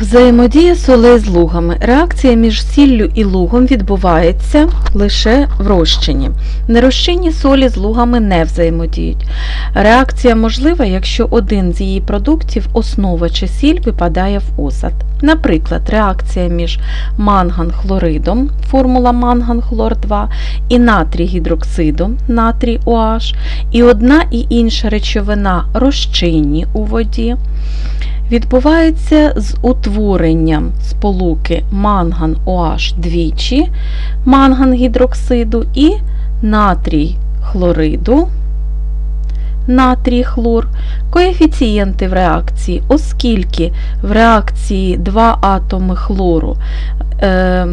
Взаємодія солей з лугами. Реакція між сіллю і лугом відбувається лише в розчині. Нерозчинні солі з лугами не взаємодіють. Реакція можлива, якщо один з її продуктів, основа чи сіль, випадає в осад. Наприклад, реакція між манган-хлоридом, формула манган-хлор2, і натрій-гідроксидом, натрій OH, і одна і інша речовина розчинні у воді відбувається з утворенням сполуки манган OH двічі, манган гідроксиду і натрій хлориду, натрій хлор, коефіцієнти в реакції, оскільки в реакції два атоми хлору е,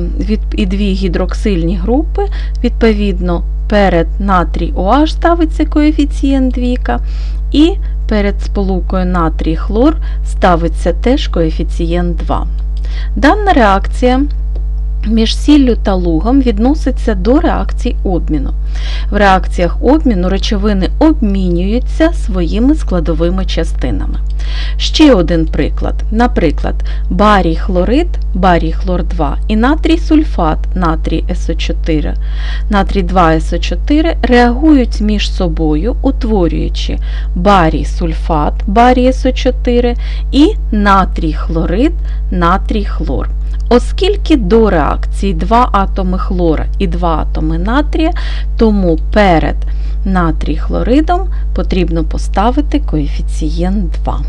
і дві гідроксильні групи, відповідно, перед натрій OH ставиться коефіцієнт двійка, і перед сполукою натрій хлор ставиться теж коефіцієнт 2. Дана реакція між сіллю та лугом відноситься до реакцій обміну. В реакціях обміну речовини обмінюються своїми складовими частинами. Ще один приклад. Наприклад, барій хлорид, барій хлор 2 і натрій сульфат, натрій СО4, натрій 2СО4 реагують між собою, утворюючи барій сульфат, барій СО4 і натрій хлорид, натрій хлор. Оскільки до реакції два атоми хлора і два атоми натрія, тому перед натрій хлоридом потрібно поставити коефіцієнт 2.